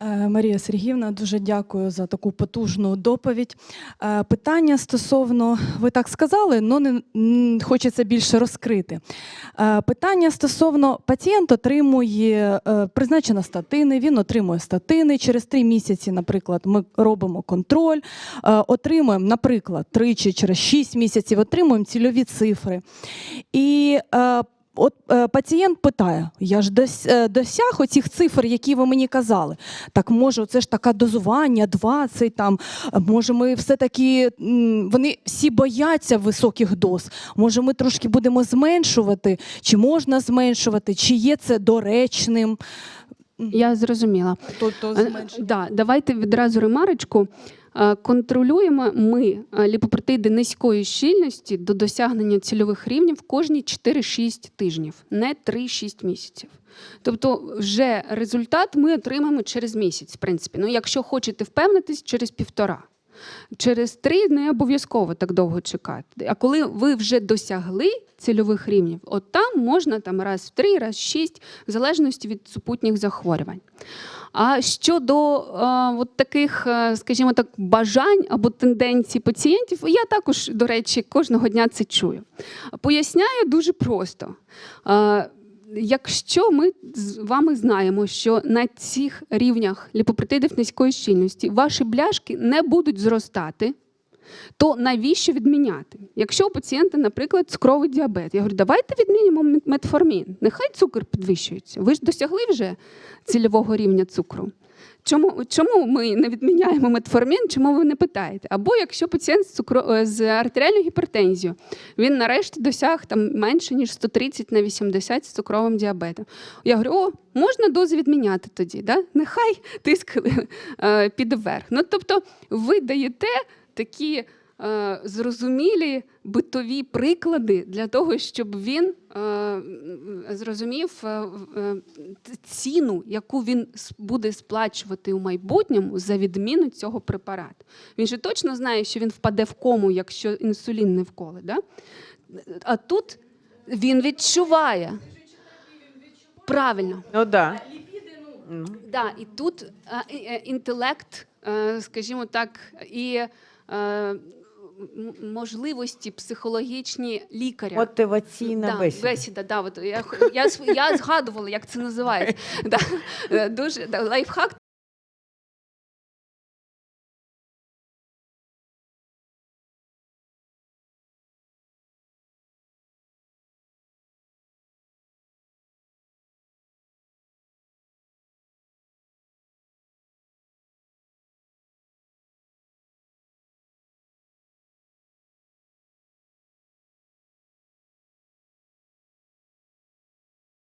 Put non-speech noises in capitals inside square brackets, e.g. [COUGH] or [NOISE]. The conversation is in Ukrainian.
Е, Марія Сергіївна, дуже дякую за таку потужну доповідь. Е, Питання стосовно, ви так сказали, але не хочеться більше розкрити. Е, Питання стосовно пацієнт отримує призначено статини, він отримує статини. Через три місяці, наприклад, ми робимо контроль, отримуємо, наприклад, тричі через шість місяців отримуємо цільові цифри. І От е, пацієнт питає: я ж дос, е, досяг оцих цифр, які ви мені казали. Так може, це ж таке дозування, 20 там. Може, ми все-таки вони всі бояться високих доз. Може, ми трошки будемо зменшувати, чи можна зменшувати, чи є це доречним? Я зрозуміла. То, то Е, Да, давайте відразу ремарочку. Е, Контролюємо ми е, ліпопротеїди низької щільності до досягнення цільових рівнів кожні 4-6 тижнів, не 3-6 місяців. Тобто, вже результат ми отримаємо через місяць, в принципі. Ну, якщо хочете впевнитись, через півтора. Через три не обов'язково так довго чекати. А коли ви вже досягли цільових рівнів, от там можна там раз в три, раз в шість, в залежності від супутніх захворювань. А щодо е, от таких, е, скажімо так, бажань або тенденцій пацієнтів, я також, до речі, кожного дня це чую. Поясняю дуже просто. Е, Якщо ми з вами знаємо, що на цих рівнях ліпопротидів низької щільності ваші бляшки не будуть зростати, то навіщо відміняти? Якщо у пацієнта, наприклад, цукровий діабет, я говорю, давайте відмінимо мет- метформін. Нехай цукор підвищується. Ви ж досягли вже цільового рівня цукру. Чому, чому ми не відміняємо метформін? Чому ви не питаєте? Або якщо пацієнт з, цукро, е, з артеріальною гіпертензією, він нарешті досяг там менше ніж 130 на 80 з цукровим діабетом. Я говорю, о, можна дозу відміняти тоді, да? нехай тиск е, піде вверх. Ну, тобто ви даєте такі зрозумілі битові приклади для того, щоб він е, зрозумів е, е, ціну, яку він буде сплачувати у майбутньому за відміну цього препарату. Він же точно знає, що він впаде в кому, якщо інсулін не вколе. Да? А тут він відчуває. Правильно. Ну да. Да, і тут е, е, інтелект, е, скажімо так, і е, можливості психологічні лікаря. Мотиваційна да, бесіда. бесіда, да, от я, я, я згадувала, як це називається. [LAUGHS] Да, е, дуже да, лайфхак